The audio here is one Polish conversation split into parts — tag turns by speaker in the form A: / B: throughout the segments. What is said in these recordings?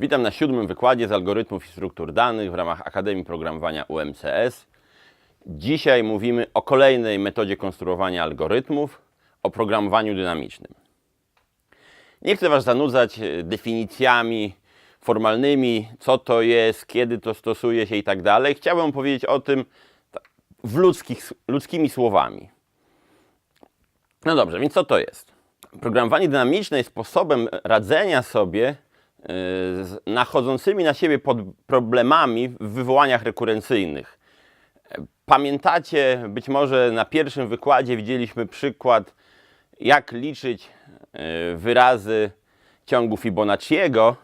A: Witam na siódmym wykładzie z algorytmów i struktur danych w ramach Akademii Programowania UMCS. Dzisiaj mówimy o kolejnej metodzie konstruowania algorytmów, o programowaniu dynamicznym. Nie chcę Was zanudzać e, definicjami formalnymi, co to jest, kiedy to stosuje się i tak dalej. Chciałbym powiedzieć o tym w ludzkich, ludzkimi słowami. No dobrze, więc co to jest? Programowanie dynamiczne jest sposobem radzenia sobie nachodzącymi na siebie pod problemami w wywołaniach rekurrencyjnych. Pamiętacie, być może na pierwszym wykładzie widzieliśmy przykład, jak liczyć y, wyrazy ciągu Fibonacciego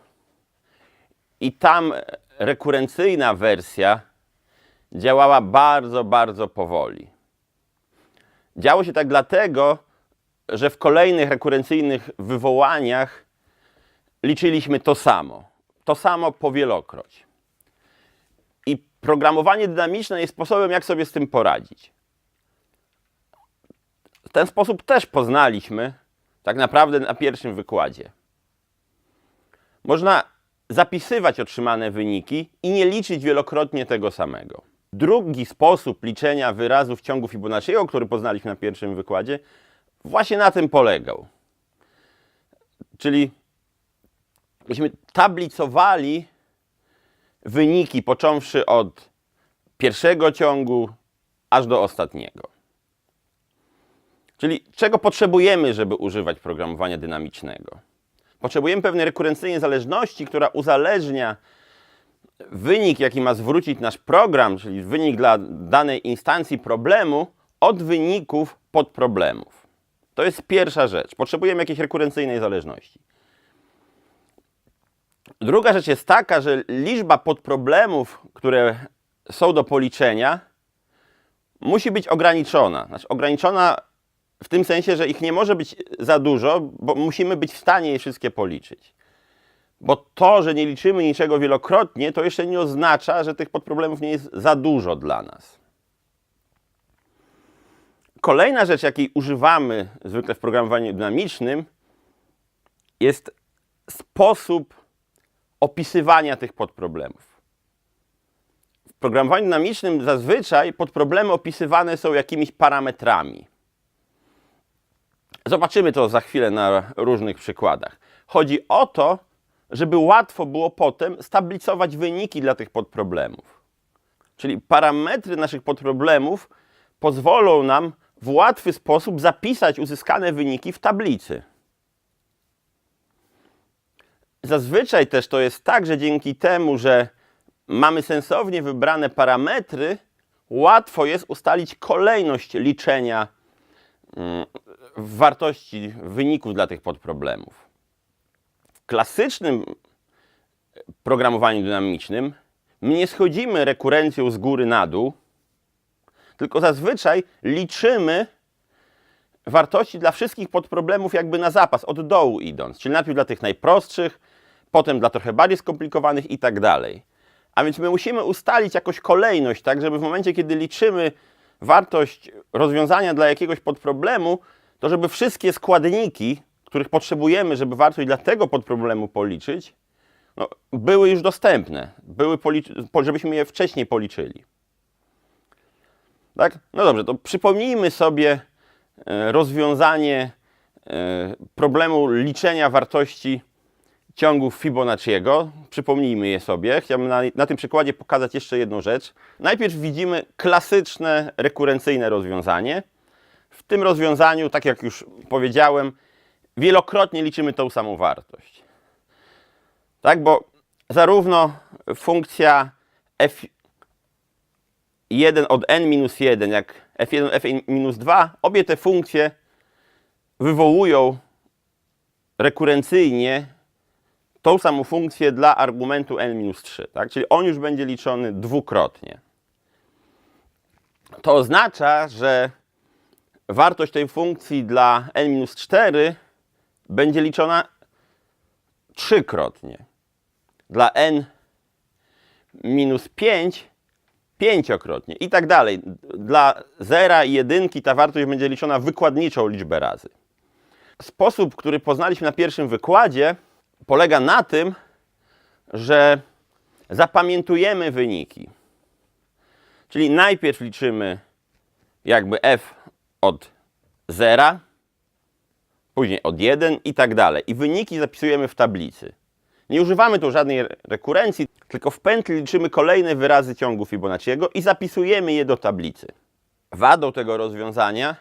A: i tam rekurencyjna wersja działała bardzo, bardzo powoli. Działo się tak dlatego, że w kolejnych rekurencyjnych wywołaniach liczyliśmy to samo. To samo powielokroć. I programowanie dynamiczne jest sposobem, jak sobie z tym poradzić. W ten sposób też poznaliśmy, tak naprawdę na pierwszym wykładzie. Można zapisywać otrzymane wyniki i nie liczyć wielokrotnie tego samego. Drugi sposób liczenia wyrazów ciągu Fibonacciego, który poznaliśmy na pierwszym wykładzie, właśnie na tym polegał. Czyli myśmy tablicowali wyniki począwszy od pierwszego ciągu aż do ostatniego. Czyli czego potrzebujemy, żeby używać programowania dynamicznego? Potrzebujemy pewnej rekurencyjnej zależności, która uzależnia wynik, jaki ma zwrócić nasz program, czyli wynik dla danej instancji problemu, od wyników podproblemów. To jest pierwsza rzecz. Potrzebujemy jakiejś rekurencyjnej zależności. Druga rzecz jest taka, że liczba podproblemów, które są do policzenia, musi być ograniczona. Znaczy ograniczona w tym sensie, że ich nie może być za dużo, bo musimy być w stanie je wszystkie policzyć. Bo to, że nie liczymy niczego wielokrotnie, to jeszcze nie oznacza, że tych podproblemów nie jest za dużo dla nas. Kolejna rzecz, jakiej używamy zwykle w programowaniu dynamicznym, jest sposób opisywania tych podproblemów. W programowaniu dynamicznym zazwyczaj podproblemy opisywane są jakimiś parametrami. Zobaczymy to za chwilę na różnych przykładach. Chodzi o to, żeby łatwo było potem stablicować wyniki dla tych podproblemów. Czyli parametry naszych podproblemów pozwolą nam w łatwy sposób zapisać uzyskane wyniki w tablicy. Zazwyczaj też to jest tak, że dzięki temu, że mamy sensownie wybrane parametry, łatwo jest ustalić kolejność liczenia mm, wartości wyników dla tych podproblemów. W klasycznym programowaniu dynamicznym my nie schodzimy rekurencją z góry na dół, tylko zazwyczaj liczymy wartości dla wszystkich podproblemów jakby na zapas, od dołu idąc. Czyli najpierw dla tych najprostszych, potem dla trochę bardziej skomplikowanych i tak dalej. A więc my musimy ustalić jakoś kolejność, tak żeby w momencie, kiedy liczymy wartość rozwiązania dla jakiegoś podproblemu, to żeby wszystkie składniki, których potrzebujemy, żeby wartość dla tego podproblemu policzyć, no, były już dostępne, były żebyśmy je wcześniej policzyli. Tak? No dobrze, to przypomnijmy sobie e, rozwiązanie e, problemu liczenia wartości ciągów Fibonacciego. Przypomnijmy je sobie. Chciałbym na, na tym przykładzie pokazać jeszcze jedną rzecz. Najpierw widzimy klasyczne, rekurencyjne rozwiązanie. W tym rozwiązaniu, tak jak już powiedziałem, wielokrotnie liczymy tą samą wartość. Tak, bo zarówno funkcja f1 od n minus 1, jak f1 f minus 2, obie te funkcje wywołują rekurencyjnie tą samą funkcję dla argumentu n minus 3. Tak? Czyli on już będzie liczony dwukrotnie. To oznacza, że wartość tej funkcji dla n minus 4 będzie liczona trzykrotnie. Dla n minus 5 pięciokrotnie i tak dalej. Dla zera i jedynki ta wartość będzie liczona wykładniczą liczbę razy. Sposób, który poznaliśmy na pierwszym wykładzie, polega na tym, że zapamiętujemy wyniki. Czyli najpierw liczymy jakby f od 0, później od 1 i tak dalej. I wyniki zapisujemy w tablicy. Nie używamy tu żadnej re- rekurencji, tylko w pętli liczymy kolejne wyrazy ciągu Fibonacciego i zapisujemy je do tablicy. Wadą tego rozwiązania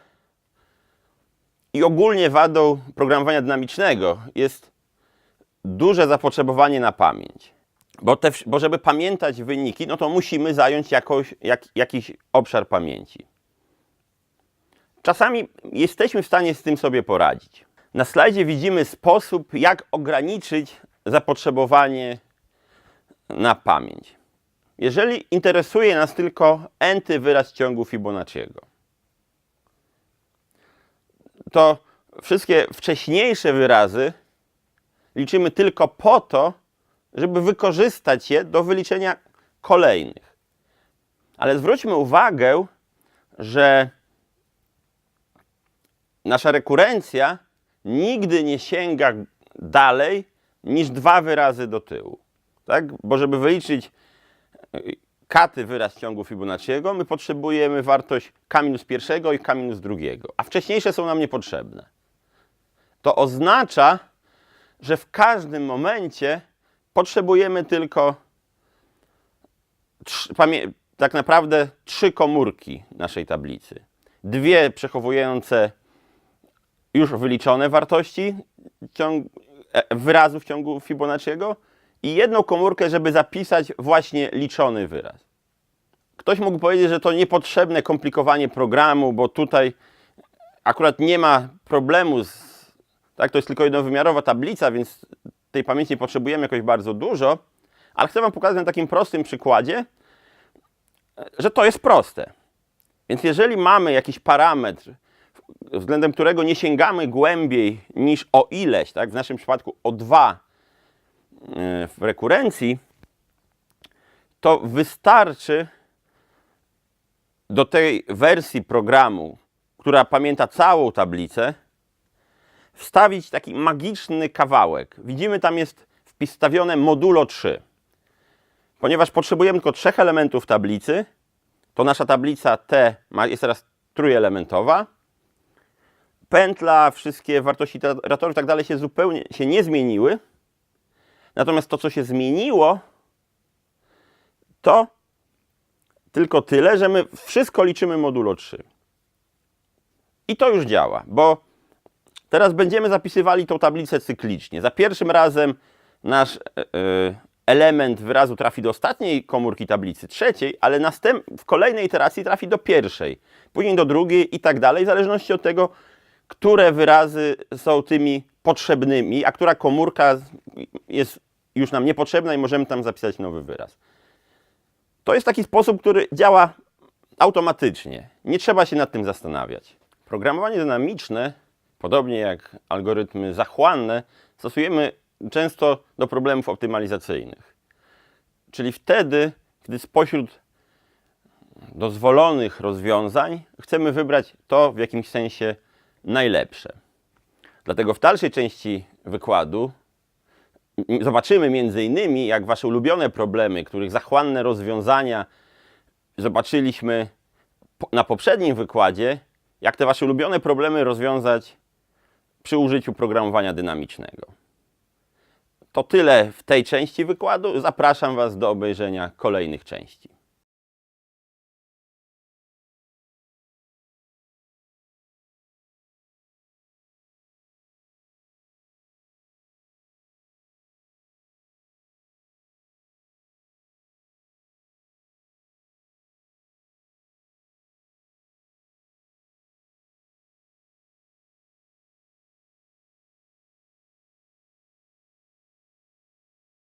A: i ogólnie wadą programowania dynamicznego jest duże zapotrzebowanie na pamięć. Bo, te, bo żeby pamiętać wyniki, no to musimy zająć jakoś, jak, jakiś obszar pamięci. Czasami jesteśmy w stanie z tym sobie poradzić. Na slajdzie widzimy sposób, jak ograniczyć zapotrzebowanie na pamięć. Jeżeli interesuje nas tylko enty wyraz ciągu Fibonacciego, to wszystkie wcześniejsze wyrazy liczymy tylko po to, żeby wykorzystać je do wyliczenia kolejnych. Ale zwróćmy uwagę, że nasza rekurencja nigdy nie sięga dalej niż dwa wyrazy do tyłu. Tak? Bo żeby wyliczyć y, katy wyraz ciągu Fibonacciego, my potrzebujemy wartość k minus pierwszego i k minus drugiego, a wcześniejsze są nam niepotrzebne. To oznacza, że w każdym momencie potrzebujemy tylko tak naprawdę trzy komórki naszej tablicy. Dwie przechowujące już wyliczone wartości e, wyrazów ciągu Fibonacciego i jedną komórkę, żeby zapisać właśnie liczony wyraz. Ktoś mógł powiedzieć, że to niepotrzebne komplikowanie programu, bo tutaj akurat nie ma problemu z. Tak, to jest tylko jednowymiarowa tablica, więc tej pamięci potrzebujemy jakoś bardzo dużo, ale chcę Wam pokazać na takim prostym przykładzie, że to jest proste. Więc jeżeli mamy jakiś parametr, względem którego nie sięgamy głębiej niż o ileś, tak, w naszym przypadku o 2 w rekurencji, to wystarczy do tej wersji programu, która pamięta całą tablicę, wstawić taki magiczny kawałek. Widzimy, tam jest wstawione modulo 3. Ponieważ potrzebujemy tylko trzech elementów tablicy, to nasza tablica T jest teraz trójelementowa. Pętla, wszystkie wartości iteratorów i tak dalej się zupełnie się nie zmieniły. Natomiast to, co się zmieniło, to tylko tyle, że my wszystko liczymy modulo 3. I to już działa, bo teraz będziemy zapisywali tą tablicę cyklicznie. Za pierwszym razem nasz e, element wyrazu trafi do ostatniej komórki tablicy, trzeciej, ale następ, w kolejnej iteracji trafi do pierwszej, później do drugiej i tak dalej, w zależności od tego, które wyrazy są tymi potrzebnymi, a która komórka jest już nam niepotrzebna i możemy tam zapisać nowy wyraz. To jest taki sposób, który działa automatycznie. Nie trzeba się nad tym zastanawiać. Programowanie dynamiczne, podobnie jak algorytmy zachłanne, stosujemy często do problemów optymalizacyjnych. Czyli wtedy, gdy spośród dozwolonych rozwiązań chcemy wybrać to w jakimś sensie najlepsze. Dlatego w dalszej części wykładu zobaczymy między innymi, jak wasze ulubione problemy, których zachłanne rozwiązania zobaczyliśmy na poprzednim wykładzie, jak te wasze ulubione problemy rozwiązać przy użyciu programowania dynamicznego. To tyle w tej części wykładu. Zapraszam Was do obejrzenia kolejnych części.